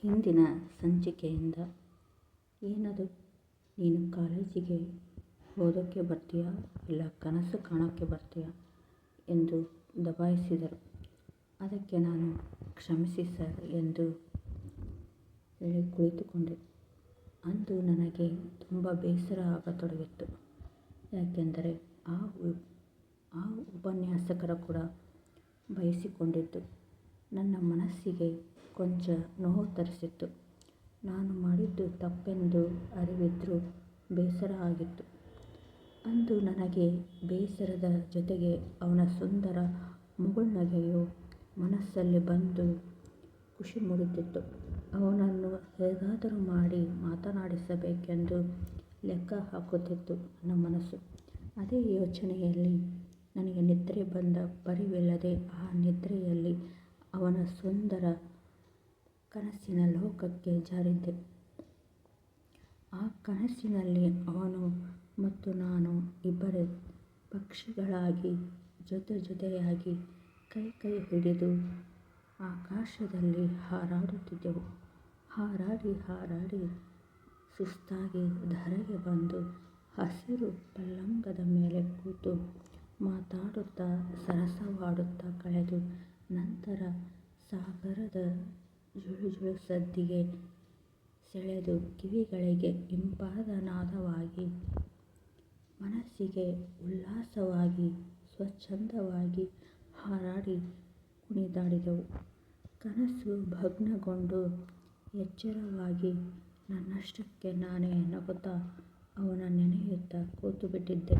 ಹಿಂದಿನ ಸಂಚಿಕೆಯಿಂದ. ಏನದು? ನೀನು ಕಾಲೇಜಿಗೆ ಓದೋಕ್ಕೆ ಬರ್ತೀಯಾ? ಇಲ್ಲ ಕನಸು ಕಾಣೋಕ್ಕೆ ಬರ್ತೀಯಾ? ಎಂದು ದಬಾಯಿಸಿದರು. ಅದಕ್ಕೆ ನಾನು ಕ್ಷಮಿಸಿ ಸರ್ ಎಂದು ಹೇಳಿ ಕುಳಿತುಕೊಂಡೆ. ಅಂದು ನನಗೆ ತುಂಬ ಬೇಸರ ಆಗತೊಡಗಿತ್ತು. ಯಾಕೆಂದರೆ ಆ ಆ ಉಪನ್ಯಾಸಕರು ಕೂಡ ಬಯಸಿಕೊಂಡಿದ್ದು. ನನ್ನ ಮನಸ್ಸಿಗೆ ಕೊಂಚ ನೋವು ತರಿಸಿತ್ತು. ನಾನು ಮಾಡಿದ್ದು ತಪ್ಪೆಂದು ಅರಿವಿದ್ರು ಬೇಸರ ಆಗಿತ್ತು. ಅಂದು ನನಗೆ ಬೇಸರದ ಜೊತೆಗೆ ಅವನ ಸುಂದರ ಮುಗುಳ್ನಗೆಯು ಮನಸ್ಸಲ್ಲಿ ಬಂದು ಖುಷಿ ಮೂಡುತ್ತಿತ್ತು ಅವನನ್ನು ಹೇಗಾದರೂ ಮಾಡಿ ಮಾತನಾಡಿಸಬೇಕೆಂದು ಲೆಕ್ಕ ಹಾಕುತ್ತಿತ್ತು ನನ್ನ ಮನಸ್ಸು. ಅದೇ ಯೋಚನೆಯಲ್ಲಿ ನನಗೆ ನಿದ್ರೆ ಬಂದ ಪರಿವಿಲ್ಲದೆ ಆ ನಿದ್ರೆಯಲ್ಲಿ ಅವನ ಸುಂದರ ಕನಸಿನ ಲೋಕಕ್ಕೆ ಜಾರಿದ್ದೆ. ಆ ಕನಸಿನಲ್ಲಿ ಅವನು ಮತ್ತು ನಾನು ಇಬ್ಬರೇ ಪಕ್ಷಿಗಳಾಗಿ, ಜೊತೆ ಜೊತೆಯಾಗಿ ಕೈ ಕೈ ಹಿಡಿದು ಆಕಾಶದಲ್ಲಿ ಹಾರಾಡುತ್ತಿದ್ದೆವು. ಹಾರಾಡಿ ಹಾರಾಡಿ ಸುಸ್ತಾಗಿ ಧರೆಗೆ ಬಂದು ಹಸಿರು ಪಲ್ಲಂಗದ ಮೇಲೆ ಕೂತು ಮಾತಾಡುತ್ತಾ, ಸರಸವಾಡುತ್ತಾ ಕಳೆದು ನಂತರ ಸಾಗರದ ಜುಳುಜುಳು ಸದ್ದಿಗೆ ಸೆಳೆದು ಕಿವಿಗಳಿಗೆ ಇಂಪಾದ ನಾದವಾಗಿ ಮನಸ್ಸಿಗೆ ಉಲ್ಲಾಸವಾಗಿ, ಸ್ವಚ್ಛಂದವಾಗಿ ಹಾರಾಡಿ ಕುಣಿದಾಡಿದೆವು. ಕನಸು ಭಗ್ನಗೊಂಡು ಎಚ್ಚರವಾಗಿ, ನನ್ನಷ್ಟಕ್ಕೆ ನಾನೇ ನಗುತ್ತಾ ಅವನ ನೆನೆಯುತ್ತಾ ಕೂತುಬಿಟ್ಟಿದ್ದೆ.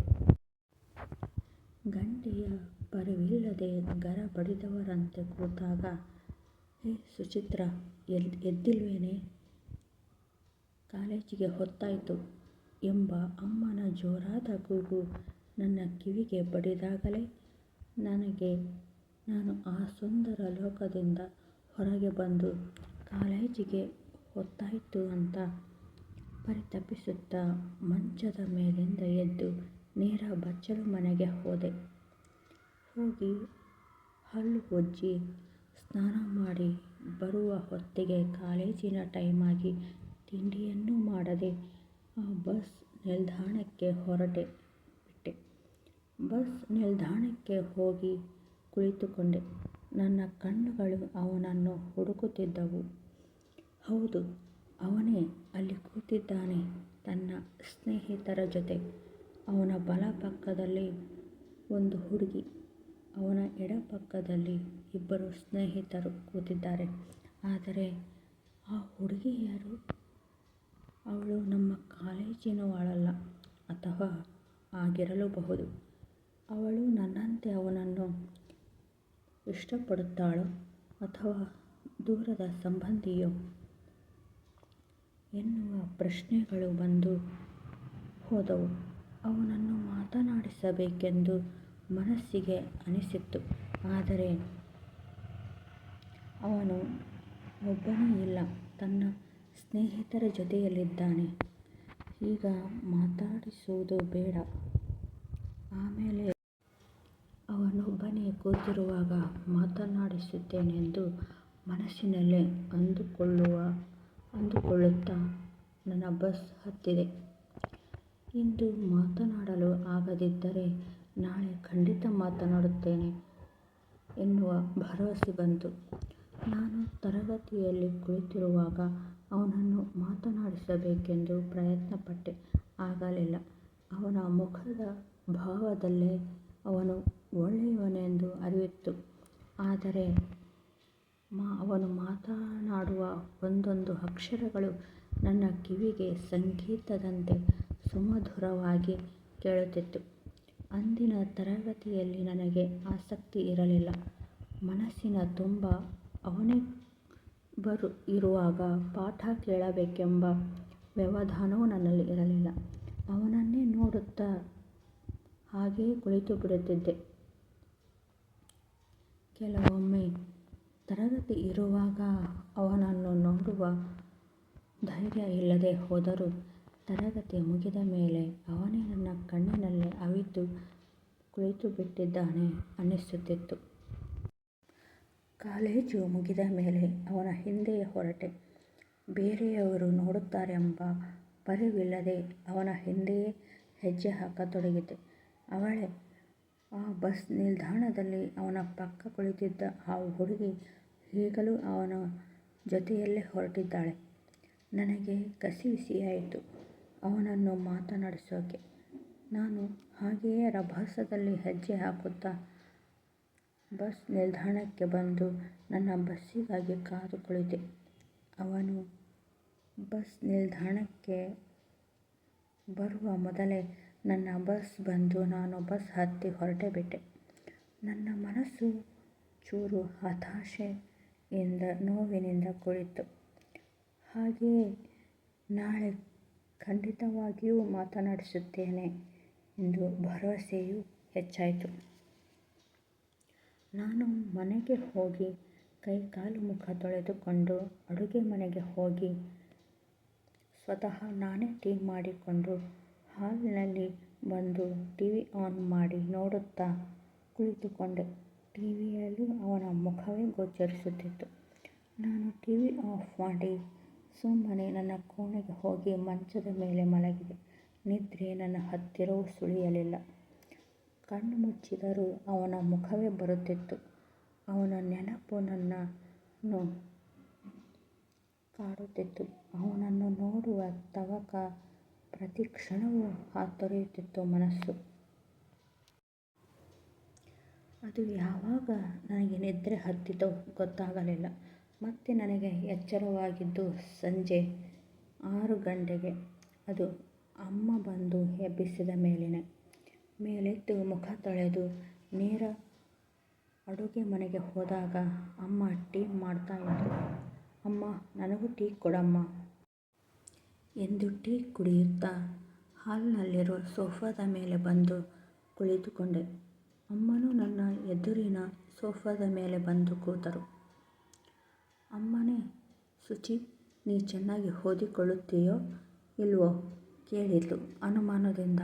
ಗಂಟೆಯ ಪರಿವಿಲ್ಲದೆ ಗರ ಬಡಿದವರಂತೆ ಕೂತಾಗ, ಹೇ ಸುಚಿತ್ರ ಎದ್ದಿಲ್ವೇನೆ? ಕಾಲೇಜಿಗೆ ಹೊತ್ತಾಯಿತು ಎಂಬ ಅಮ್ಮನ ಜೋರಾದ ಕೂಗು ನನ್ನ ಕಿವಿಗೆ ಬಡಿದಾಗಲೇ ನನಗೆ, ನಾನು ಆ ಸುಂದರ ಲೋಕದಿಂದ ಹೊರಗೆ ಬಂದು ಕಾಲೇಜಿಗೆ ಹೊತ್ತಾಯಿತು ಅಂತ ಪರಿತಪಿಸುತ್ತಾ ಮಂಚದ ಮೇಲಿಂದ ಎದ್ದು ನೇರ ಬಚ್ಚಲು ಮನೆಗೆ ಹೋದೆ. ಹೋಗಿ ಹಲ್ಲು ಉಜ್ಜಿ ಸ್ನಾನ ಮಾಡಿ ಬರುವ ಹೊತ್ತಿಗೆ ಕಾಲೇಜಿನ ಟೈಮಾಗಿ ತಿಂಡಿಯನ್ನೂ ಮಾಡದೆ ಆ ಬಸ್ ನಿಲ್ದಾಣಕ್ಕೆ ಹೊರಟೆ ಬಿಟ್ಟೆ. ಬಸ್ ನಿಲ್ದಾಣಕ್ಕೆ ಹೋಗಿ ಕುಳಿತುಕೊಂಡೆ. ನನ್ನ ಕಣ್ಣುಗಳು ಅವನನ್ನು ಹುಡುಕುತ್ತಿದ್ದವು. ಹೌದು, ಅವನೇ ಅಲ್ಲಿ ಕೂತಿದ್ದಾನೆ ತನ್ನ ಸ್ನೇಹಿತರ ಜೊತೆ. ಅವನ ಬಲ ಪಕ್ಕದಲ್ಲಿ ಒಂದು ಹುಡುಗಿ. ಅವನ ಎಡ ಪಕ್ಕದಲ್ಲಿ ಇಬ್ಬರು ಸ್ನೇಹಿತರು ಕೂತಿದ್ದಾರೆ. ಆದರೆ ಆ ಹುಡುಗಿ ಯಾರು? ಅವಳು ನಮ್ಮ ಕಾಲೇಜಿನವಳಲ್ಲ, ಅಥವಾ ಆಗಿರಲೂಬಹುದು. ಅವಳು ನನ್ನಂತೆ ಅವನನ್ನು ಇಷ್ಟಪಡುತ್ತಾಳೋ ಅಥವಾ ದೂರದ ಸಂಬಂಧಿಯೋ ಎನ್ನುವ ಪ್ರಶ್ನೆಗಳು ಬಂದು ಹೋದವು. ಅವನನ್ನು ಮಾತನಾಡಿಸಬೇಕೆಂದು ಮನಸ್ಸಿಗೆ ಅನಿಸಿತ್ತು. ಆದರೆ ಅವನು ಒಬ್ಬನೇ ಇಲ್ಲ, ತನ್ನ ಸ್ನೇಹಿತರ ಜೊತೆಯಲ್ಲಿದ್ದಾನೆ. ಈಗ ಮಾತಾಡಿಸುವುದು ಬೇಡ. ಆಮೇಲೆ ಅವನೊಬ್ಬನೇ ಕೂತಿರುವಾಗ ಮಾತನಾಡಿಸುತ್ತೇನೆಂದು ಮನಸ್ಸಿನಲ್ಲೇ ಅಂದುಕೊಳ್ಳುವ, ಅಂದುಕೊಳ್ಳುತ್ತಾ ನನ್ನ ಬಸ್ ಹತ್ತಿದೆ. ಇಂದು ಮಾತನಾಡಲು ಆಗದಿದ್ದರೆ ನಾಳೆ ಖಂಡಿತ ಮಾತನಾಡುತ್ತೇನೆ ಎನ್ನುವ ಭರವಸೆ ಬಂತು. ನಾನು ತರಗತಿಯಲ್ಲಿ ಕುಳಿತಿರುವಾಗ ಅವನನ್ನು ಮಾತನಾಡಿಸಬೇಕೆಂದು ಪ್ರಯತ್ನಪಟ್ಟೆ. ಆಗಲಿಲ್ಲ. ಅವನ ಮುಖದ ಭಾವದಲ್ಲೇ ಅವನು ಒಳ್ಳೆಯವನೆಂದು ಅರಿವಿತ್ತು. ಆದರೆ ಅವನು ಮಾತನಾಡುವ ಒಂದೊಂದು ಅಕ್ಷರಗಳು ನನ್ನ ಕಿವಿಗೆ ಸಂಗೀತದಂತೆ ಸುಮಧುರವಾಗಿ ಕೇಳುತ್ತಿತ್ತು. ಅಂದಿನ ತರಗತಿಯಲ್ಲಿ ನನಗೆ ಆಸಕ್ತಿ ಇರಲಿಲ್ಲ. ಮನಸ್ಸಿನ ತುಂಬ ಅವನೇ ಬರು ಇರುವಾಗ ಪಾಠ ಕೇಳಬೇಕೆಂಬ ವ್ಯವಧಾನವೂ ನನ್ನಲ್ಲಿ ಇರಲಿಲ್ಲ. ಅವನನ್ನೇ ನೋಡುತ್ತಾ ಹಾಗೇ ಕುಳಿತು ಬಿಡುತ್ತಿದ್ದೆ. ಕೆಲವೊಮ್ಮೆ ತರಗತಿ ಇರುವಾಗ ಅವನನ್ನು ನೋಡುವ ಧೈರ್ಯ ಇಲ್ಲದೆ ಹೋದರೂ ತರಗತಿ ಮುಗಿದ ಮೇಲೆ ಅವನೇ ನನ್ನ ಕಣ್ಣಿನಲ್ಲಿ ಅವಿತು ಕುಳಿತುಬಿಟ್ಟಿದ್ದಾನೆ ಅನ್ನಿಸುತ್ತಿತ್ತು ಕಾಲೇಜು ಮುಗಿದ ಮೇಲೆ ಅವನ ಹಿಂದೆಯೇ ಹೊರಟೆ ಬೇರೆಯವರು ನೋಡುತ್ತಾರೆಂಬ ಪರಿವಿಲ್ಲದೆ ಅವನ ಹಿಂದೆಯೇ ಹೆಜ್ಜೆ ಹಾಕತೊಡಗಿದೆ. ಅವಳೇ ಆ ಬಸ್ ನಿಲ್ದಾಣದಲ್ಲಿ ಅವನ ಪಕ್ಕ ಕುಳಿತಿದ್ದ ಆ ಹುಡುಗಿ ಈಗಲೂ ಅವನ ಜೊತೆಯಲ್ಲೇ ಹೊರಟಿದ್ದಾಳೆ. ನನಗೆ ಕಸಿವಿಸಿಯಾಯಿತು ಅವನನ್ನು ಮಾತನಾಡಿಸೋಕೆ. ನಾನು ಹಾಗೆಯೇ ರಭಸದಲ್ಲಿ ಹೆಜ್ಜೆ ಹಾಕುತ್ತಾ ಬಸ್ ನಿಲ್ದಾಣಕ್ಕೆ ಬಂದು ನನ್ನ ಬಸ್ಸಿಗಾಗಿ ಕಾದು ಕುಳಿತೆ. ಅವನು ಬಸ್ ನಿಲ್ದಾಣಕ್ಕೆ ಬರುವ ಮೊದಲೇ ನನ್ನ ಬಸ್ ಬಂದು ನಾನು ಬಸ್ ಹತ್ತಿ ಹೊರಟೇ ಬಿಟ್ಟೆ ನನ್ನ ಮನಸ್ಸು ಚೂರು ಹತಾಶೆಯಿಂದ ನೋವಿನಿಂದ ಕುಳಿತು ಹಾಗೆಯೇ ನಾಳೆ ಖಂಡಿತವಾಗಿಯೂ ಮಾತನಾಡಿಸುತ್ತೇನೆ ಎಂದು ಭರವಸೆಯೂ ಹೆಚ್ಚಾಯಿತು. ನಾನು ಮನೆಗೆ ಹೋಗಿ ಕೈ ಕಾಲು ಮುಖ ತೊಳೆದುಕೊಂಡು ಅಡುಗೆ ಮನೆಗೆ ಹೋಗಿ ಸ್ವತಃ ನಾನೇ ಟೀ ಮಾಡಿಕೊಂಡು ಹಾಲಿನಲ್ಲಿ ಬಂದು ಟಿವಿ ಆನ್ ಮಾಡಿ ನೋಡುತ್ತಾ ಕುಳಿತುಕೊಂಡೆ. ಟಿವಿಯಲ್ಲೂ ಅವನ ಮುಖವೇ ಗೋಚರಿಸುತ್ತಿತ್ತು. ನಾನು ಟಿವಿ ಆಫ್ ಮಾಡಿ ಸುಮ್ಮನೆ ನನ್ನ ಕೋಣೆಗೆ ಹೋಗಿ ಮಂಚದ ಮೇಲೆ ಮಲಗಿದೆ. ನಿದ್ರೆ ನನ್ನ ಹತ್ತಿರವೂ ಸುಳಿಯಲಿಲ್ಲ. ಕಣ್ಣು ಮುಚ್ಚಿದರೂ ಅವನ ಮುಖವೇ ಬರುತ್ತಿತ್ತು. ಅವನ ನೆನಪು ನನ್ನನ್ನು ಕಾಡುತ್ತಿತ್ತು. ಅವನನ್ನು ನೋಡುವ ತವಕ ಪ್ರತಿ ಕ್ಷಣವೂ ಹಾತೊರೆಯುತ್ತಿತ್ತು ಮನಸ್ಸು. ಅದು ಯಾವಾಗ ನನಗೆ ನಿದ್ರೆ ಹತ್ತಿತೋ ಗೊತ್ತಾಗಲಿಲ್ಲ. ಮತ್ತೆ ನನಗೆ ಎಚ್ಚರವಾಗಿದ್ದು ಸಂಜೆ ಆರು ಗಂಟೆಗೆ. ಅದು ಅಮ್ಮ ಬಂದು ಎಬ್ಬಿಸಿದ ಮೇಲೆಯೇ ಮೇಲೆದ್ದು ಮುಖ ತೊಳೆದು ನೇರ ಅಡುಗೆ ಮನೆಗೆ ಹೋದಾಗ ಅಮ್ಮ ಟೀ ಮಾಡ್ತಾ ಇದ್ದರು ಅಮ್ಮ, ನನಗೂ ಟೀ ಕೊಡಮ್ಮ ಎಂದು ಟೀ ಕುಡಿಯುತ್ತಾ ಹಾಲ್ನಲ್ಲಿರೋ ಸೋಫಾದ ಮೇಲೆ ಬಂದು ಕುಳಿತುಕೊಂಡೆ. ಅಮ್ಮನೂ ನನ್ನ ಎದುರಿನ ಸೋಫಾದ ಮೇಲೆ ಬಂದು ಕೂತರು. ಅಮ್ಮನೇ ಶುಚಿ ನೀ ಚೆನ್ನಾಗಿ ಓದಿಕೊಳ್ಳುತ್ತೀಯೋ ಇಲ್ವೋ ಕೇಳಿದ್ಲು ಅನುಮಾನದಿಂದ.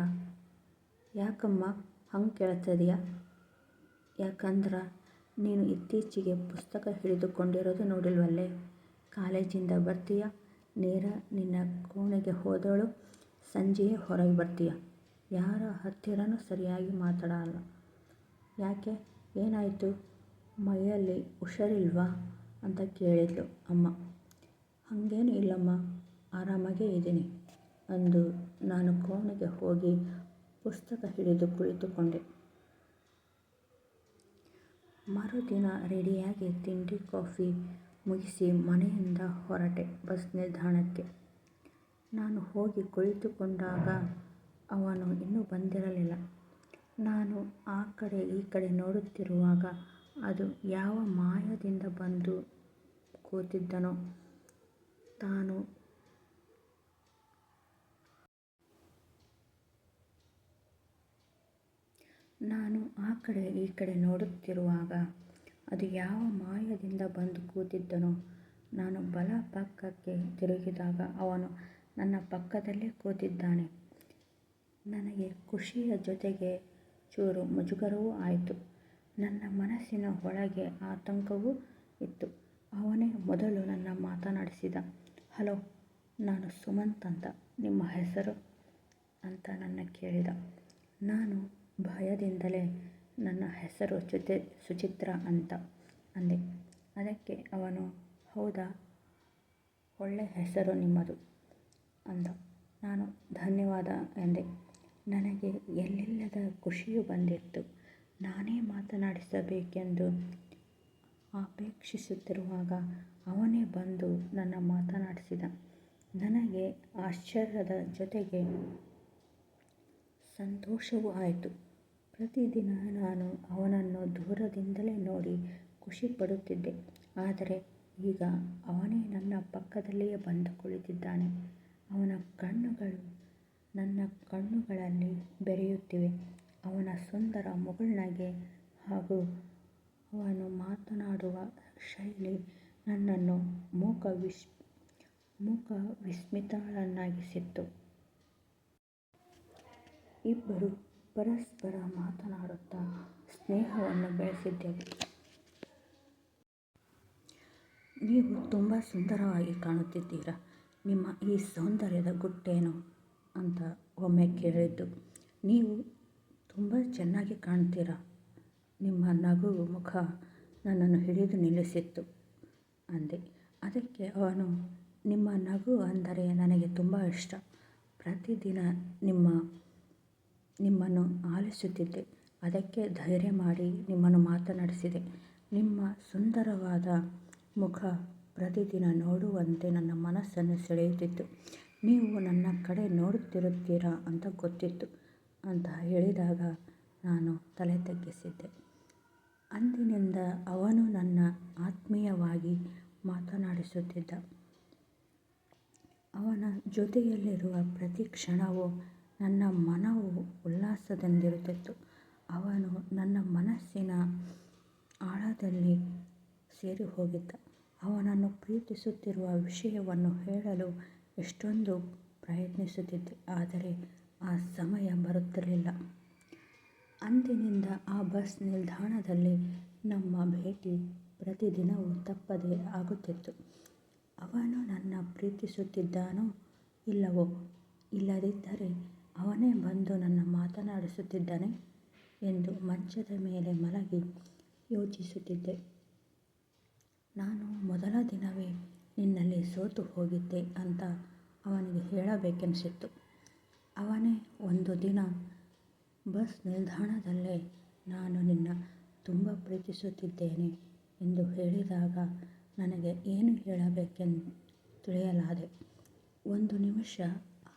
ಯಾಕಮ್ಮ ಹಂಗೆ ಕೇಳಾಕತ್ತೀಯ. ಯಾಕಂದ್ರೆ ನೀನು ಇತ್ತೀಚೆಗೆ ಪುಸ್ತಕ ಹಿಡಿದುಕೊಂಡಿರೋದು ನೋಡಿಲ್ವಲ್ಲೇ. ಕಾಲೇಜಿಂದ ಬರ್ತೀಯ, ನೇರ ನಿನ್ನ ಕೋಣೆಗೆ ಹೋದೋಳು ಸಂಜೆಯೇ ಹೊರಗೆ ಬರ್ತೀಯ. ಯಾರ ಹತ್ತಿರನೂ ಸರಿಯಾಗಿ ಮಾತಾಡಲ್ಲ. ಯಾಕೆ ಏನಾಯಿತು ಮೈಯಲ್ಲಿ ಹುಷಾರಿಲ್ವಾ ಅಂತ ಕೇಳಿದ್ಲು ಅಮ್ಮ. ಹಾಗೇನು ಇಲ್ಲಮ್ಮ, ಆರಾಮಾಗೇ ಇದ್ದೀನಿ ಅಂದು ನಾನು ಕೋಣೆಗೆ ಹೋಗಿ ಪುಸ್ತಕ ಹಿಡಿದು ಕುಳಿತುಕೊಂಡೆ. ಮರುದಿನ ರೆಡಿಯಾಗಿ ತಿಂಡಿ, ಕಾಫಿ ಮುಗಿಸಿ ಮನೆಯಿಂದ ಹೊರಟೆ ಬಸ್ ನಿಲ್ದಾಣಕ್ಕೆ. ನಾನು ಹೋಗಿ ಕುಳಿತುಕೊಂಡಾಗ ಅವನು ಇನ್ನೂ ಬಂದಿರಲಿಲ್ಲ. ನಾನು ಆ ಕಡೆ ಈ ಕಡೆ ನೋಡುತ್ತಿರುವಾಗ ಅದು ಯಾವ ಮಾಯದಿಂದ ಬಂದು ಕೂತಿದ್ದನೋ ತಾನು ನಾನು ಆ ಕಡೆ ಈ ಕಡೆ ನೋಡುತ್ತಿರುವಾಗ ಅದು ಯಾವ ಮಾಯದಿಂದ ಬಂದು ಕೂತಿದ್ದನೋ, ನಾನು ಬಲ ಪಕ್ಕಕ್ಕೆ ತಿರುಗಿದಾಗ ಅವನು ನನ್ನ ಪಕ್ಕದಲ್ಲೇ ಕೂತಿದ್ದಾನೆ. ನನಗೆ ಖುಷಿಯ ಜೊತೆಗೆ ಚೂರು ಮುಜುಗರವೂ ಆಯಿತು ನನ್ನ ಮನಸ್ಸಿನ ಒಳಗೆ ಆತಂಕವೂ ಇತ್ತು. ಅವನೇ ಮೊದಲು ನನ್ನ ಮಾತನಾಡಿಸಿದ. ಹಲೋ, ನಾನು ಸುಮಂತ್ ಅಂತ. ನಿಮ್ಮ ಹೆಸರು ಅಂತ ನನ್ನ ಕೇಳಿದ. ನಾನು ಭಯದಿಂದಲೇ ನನ್ನ ಹೆಸರು ಸುಚಿತ್ರಾ ಅಂತ ಅಂದೆ. ಅದಕ್ಕೆ ಅವನು, ಹೌದಾ, ಒಳ್ಳೆ ಹೆಸರು ನಿಮ್ಮದು ಅಂದ. ನಾನು, ಧನ್ಯವಾದ ಎಂದೆ. ನನಗೆ ಎಲ್ಲಿಲ್ಲದ ಖುಷಿಯು ಬಂದಿತ್ತು. ನಾನೇ ಮಾತನಾಡಿಸಬೇಕೆಂದು ಅಪೇಕ್ಷಿಸುತ್ತಿರುವಾಗ ಅವನೇ ಬಂದು ನನ್ನ ಮಾತನಾಡಿಸಿದ. ನನಗೆ ಆಶ್ಚರ್ಯದ ಜೊತೆಗೆ ಸಂತೋಷವೂ ಆಯಿತು ಪ್ರತಿದಿನ ನಾನು ಅವನನ್ನು ದೂರದಿಂದಲೇ ನೋಡಿ ಖುಷಿ ಪಡುತ್ತಿದ್ದೆ ಆದರೆ ಈಗ ಅವನೇ ನನ್ನ ಪಕ್ಕದಲ್ಲಿಯೇ ಬಂದು ಕುಳಿತಿದ್ದಾನೆ. ಅವನ ಕಣ್ಣುಗಳು ನನ್ನ ಕಣ್ಣುಗಳಲ್ಲಿ ಬೆರೆಯುತ್ತಿವೆ. ಅವನ ಸುಂದರ ಮುಗುಳ್ನಗೆ ಹಾಗೂ ಅವನು ಮಾತನಾಡುವ ಶೈಲಿ ನನ್ನನ್ನು ಮೂಕ ವಿಸ್ಮಿತಳನ್ನಾಗಿಸಿತ್ತು. ಇಬ್ಬರು ಪರಸ್ಪರ ಮಾತನಾಡುತ್ತಾ ಸ್ನೇಹವನ್ನು ಬೆಳೆಸಿದ್ದೇವೆ. ನೀವು ತುಂಬ ಸುಂದರವಾಗಿ ಕಾಣುತ್ತಿದ್ದೀರಾ. ನಿಮ್ಮ ಈ ಸೌಂದರ್ಯದ ಗುಟ್ಟೇನು ಅಂತ ಒಮ್ಮೆ ಕೇಳಿದ್ದು. ನೀವು ತುಂಬ ಚೆನ್ನಾಗಿ ಕಾಣ್ತೀರಾ ನಿಮ್ಮ ನಗು ಮುಖ ನನ್ನನ್ನು ಹಿಡಿದು ನಿಲ್ಲಿಸಿತ್ತು ಅಂದೆ. ಅದಕ್ಕೆ ಅವನು, ನಿಮ್ಮ ನಗು ಅಂದರೆ ನನಗೆ ತುಂಬ ಇಷ್ಟ. ಪ್ರತಿದಿನ ನಿಮ್ಮ, ನಿಮ್ಮನ್ನು ಆಲಿಸುತ್ತಿದ್ದೆ. ಅದಕ್ಕೆ ಧೈರ್ಯ ಮಾಡಿ ನಿಮ್ಮನ್ನು ಮಾತನಾಡಿಸಿದೆ. ನಿಮ್ಮ ಸುಂದರವಾದ ಮುಖ ಪ್ರತಿದಿನ ನೋಡುವಂತೆ ನನ್ನ ಮನಸ್ಸನ್ನು ಸೆಳೆಯುತ್ತಿತ್ತು. ನೀವು ನನ್ನ ಕಡೆ ನೋಡುತ್ತಿರುತ್ತೀರಾ ಅಂತ ಗೊತ್ತಿತ್ತು ಅಂತ ಹೇಳಿದಾಗ ನಾನು ತಲೆ ತಗ್ಗಿಸಿದ್ದೆ. ಅಂದಿನಿಂದ ಅವನು ನನ್ನ ಆತ್ಮೀಯವಾಗಿ ಮಾತನಾಡಿಸುತ್ತಿದ್ದ. ಅವನ ಜೊತೆಯಲ್ಲಿರುವ ಪ್ರತಿ ಕ್ಷಣವೂ ನನ್ನ ಮನವು ಉಲ್ಲಾಸದಿಂದಿರುತ್ತಿತ್ತು ಅವನು ನನ್ನ ಮನಸ್ಸಿನ ಆಳದಲ್ಲಿ ಸೇರಿ ಹೋಗಿದ್ದ ಅವನನ್ನು ಪ್ರೀತಿಸುತ್ತಿರುವ ವಿಷಯವನ್ನು ಹೇಳಲು ಎಷ್ಟೊಂದು ಪ್ರಯತ್ನಿಸುತ್ತಿದ್ದೆ, ಆದರೆ ಆ ಸಮಯ ಬರುತ್ತಿರಲಿಲ್ಲ. ಅಂದಿನಿಂದ ಆ ಬಸ್ ನಿಲ್ದಾಣದಲ್ಲಿ ನಮ್ಮ ಭೇಟಿ ಪ್ರತಿದಿನವೂ ತಪ್ಪದೇ ಆಗುತ್ತಿತ್ತು. ಅವನು ನನ್ನ ಪ್ರೀತಿಸುತ್ತಿದ್ದಾನೋ ಇಲ್ಲವೋ ಇಲ್ಲದಿದ್ದರೆ ಅವನೇ ಬಂದು ನನ್ನ ಮಾತನಾಡಿಸುತ್ತಿದ್ದಾನೆ ಎಂದು ಮಂಚದ ಮೇಲೆ ಮಲಗಿ ಯೋಚಿಸುತ್ತಿದ್ದೆ. ನಾನು ಮೊದಲ ದಿನವೇ ನಿನ್ನಲ್ಲಿ ಸೋತು ಹೋಗಿದ್ದೆ ಅಂತ ಅವನಿಗೆ ಹೇಳಬೇಕೆನಿಸಿತ್ತು. ಅವನೇ ಒಂದು ದಿನ ಬಸ್ ನಿಲ್ದಾಣದಲ್ಲೇ ನಾನು ನಿನ್ನ ತುಂಬ ಪ್ರೀತಿಸುತ್ತಿದ್ದೇನೆ ಎಂದು ಹೇಳಿದಾಗ ನನಗೆ ಏನು ಹೇಳಬೇಕೆಂದು ತಿಳಿಯಲಾದೆ. ಒಂದು ನಿಮಿಷ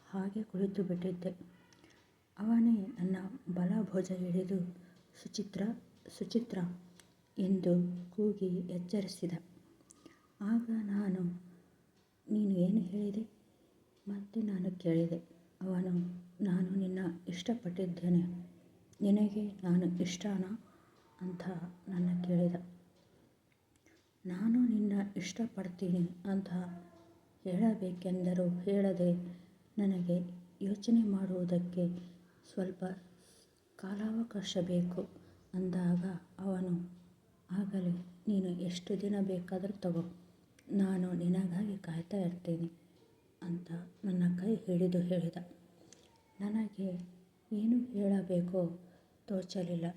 ಹಾಗೆ ಕುಳಿತು ಬಿಟ್ಟಿದ್ದೆ. ಅವನೇ ನನ್ನ ಬಲಭುಜ ಹಿಡಿದು, ಸುಚಿತ್ರ ಸುಚಿತ್ರ ಎಂದು ಕೂಗಿ ಎಚ್ಚರಿಸಿದ. ಆಗ ನಾನು, ನೀನು ಏನು ಹೇಳಿದೆ? ಮತ್ತೆ ನಾನು ಕೇಳಿದೆ. ಅವನು ನಾನು ನಿನ್ನ ಇಷ್ಟಪಟ್ಟಿದ್ದೇನೆ. ನಿನಗೆ ನಾನು ಇಷ್ಟನಾ? ಅಂತ ನನ್ನ ಕೇಳಿದ. ನಾನು ನಿನ್ನ ಇಷ್ಟಪಡ್ತೀನಿ ಅಂತ ಹೇಳಬೇಕೆಂದರೂ ಹೇಳದೆ ನನಗೆ ಯೋಚನೆ ಮಾಡುವುದಕ್ಕೆ ಸ್ವಲ್ಪ ಕಾಲಾವಕಾಶ ಬೇಕು ಅಂದಾಗ ಅವನು, ಆಗಲಿ, ನೀನು ಎಷ್ಟು ದಿನ ಬೇಕಾದರೂ ತಗೋ. ನಾನು ನಿನಗಾಗಿ ಕಾಯ್ತಾ ಇರ್ತೀನಿ ಅಂತ ನನ್ನ ಕೈ ಹಿಡಿದು ಹೇಳಿದ. ನನಗೆ ಏನು ಹೇಳಬೇಕೋ ತೋಚಲಿಲ್ಲ